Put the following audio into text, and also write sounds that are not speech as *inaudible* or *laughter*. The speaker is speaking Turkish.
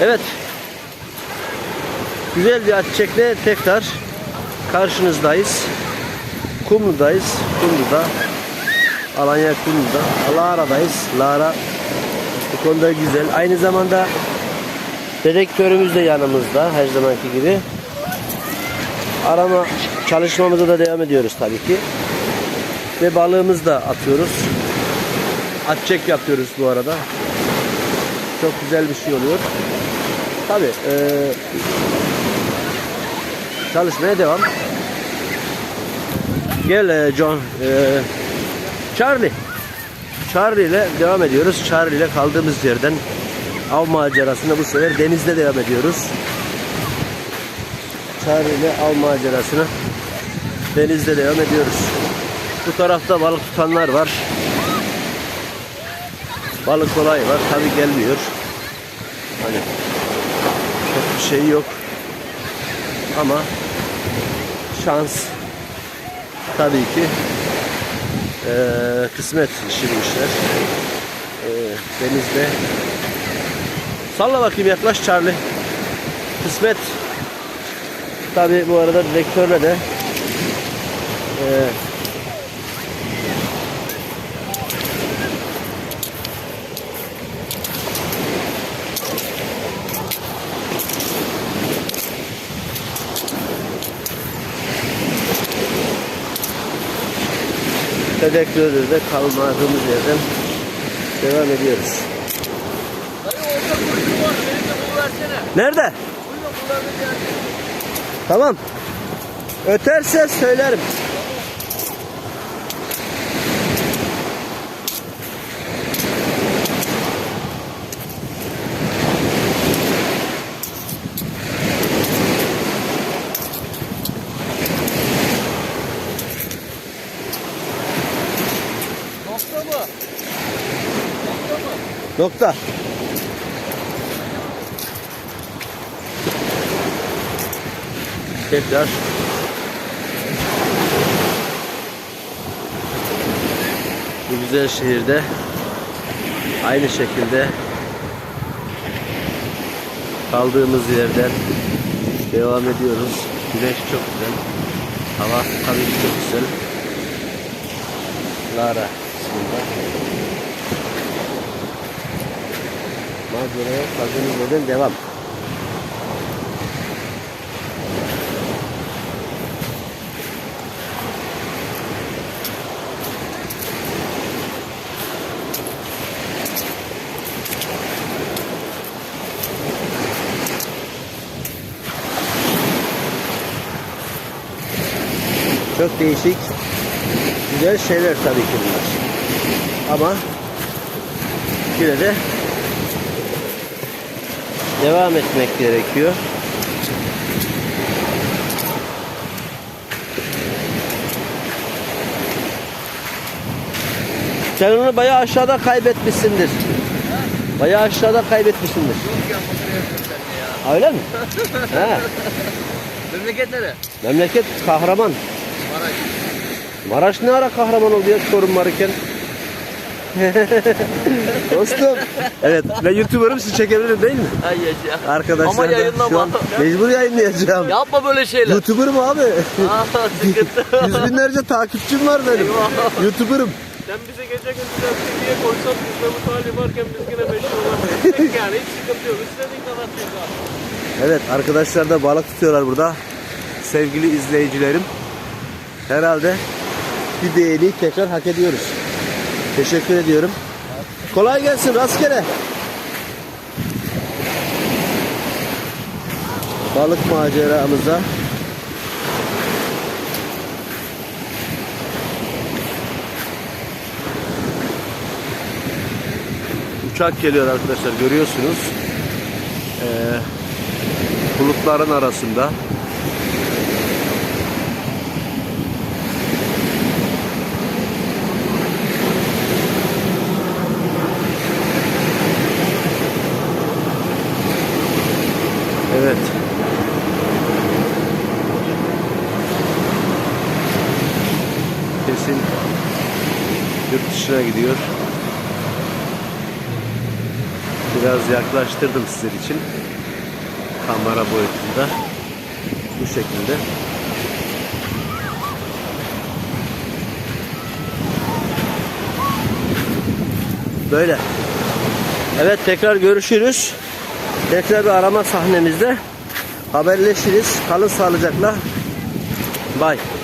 Evet. Güzel bir açıkçekle tekrar karşınızdayız. Kumlu'dayız. Kumlu'da. Alanya Kumlu'da. Lara'dayız. Lara bu konuda güzel. Aynı zamanda dedektörümüz de yanımızda her zamanki gibi. Arama çalışmamıza da devam ediyoruz tabii ki. Ve balığımızı da atıyoruz. Atçek yapıyoruz bu arada. Çok güzel bir şey oluyor. Tabii eee, çalışmaya devam. Gel eee, John. eee, Charlie. Charlie ile devam ediyoruz. Charlie ile kaldığımız yerden av macerasına bu sefer denizde devam ediyoruz. Charlie ile av macerasına denizde devam ediyoruz. Bu tarafta balık tutanlar var. Balık kolay var. Tabi gelmiyor. Hani çok bir şey yok. Ama şans tabii ki eee, kısmet işi bu işler. Eee, denizde salla bakayım yaklaş Charlie. Kısmet tabii bu arada direktörle de eee Tedektörde de kalmadığımız yerden devam ediyoruz. Nerede? Tamam. Öterse söylerim. Nokta. Tekrar. Bu güzel şehirde aynı şekilde kaldığımız yerden devam ediyoruz. Güneş çok güzel. Hava tabii ki çok güzel. Lara kısmında. Maceraya kaldığımız yerden devam. Çok değişik, güzel şeyler tabii ki bunlar. Ama yine de devam etmek gerekiyor. Sen onu bayağı aşağıda kaybetmişsindir. Bayağı aşağıda kaybetmişsindir. Öyle mi? He. Memleket nere? Memleket kahraman. Maraş. Maraş ne ara kahraman oldu ya Çorum varken? *laughs* Dostum. Evet ben YouTuber'ım sizi çekebilirim değil mi? Ay yaşa. Arkadaşlar Ama yayınlama. şu an mecbur yayınlayacağım. Yapma böyle şeyler. YouTuber'ım abi. Aa sıkıntı. *laughs* Yüz binlerce takipçim var benim. Eyvah. YouTuber'ım. Sen bize gece gündüz TV'ye koysan biz de bu tali varken biz yine meşhur olabiliriz. yani hiç sıkıntı yok. İstediğin kadar. Evet arkadaşlar da balık tutuyorlar burada. Sevgili izleyicilerim. Herhalde bir beğeni tekrar hak ediyoruz. Teşekkür ediyorum. Kolay gelsin rastgele. Balık maceramıza uçak geliyor arkadaşlar görüyorsunuz. Ee, bulutların arasında. Evet. Kesin yurt dışına gidiyor. Biraz yaklaştırdım sizler için. Kamera boyutunda. Bu şekilde. Böyle. Evet tekrar görüşürüz. Tekrar bir arama sahnemizde haberleşiriz. Kalın sağlıcakla. Bye.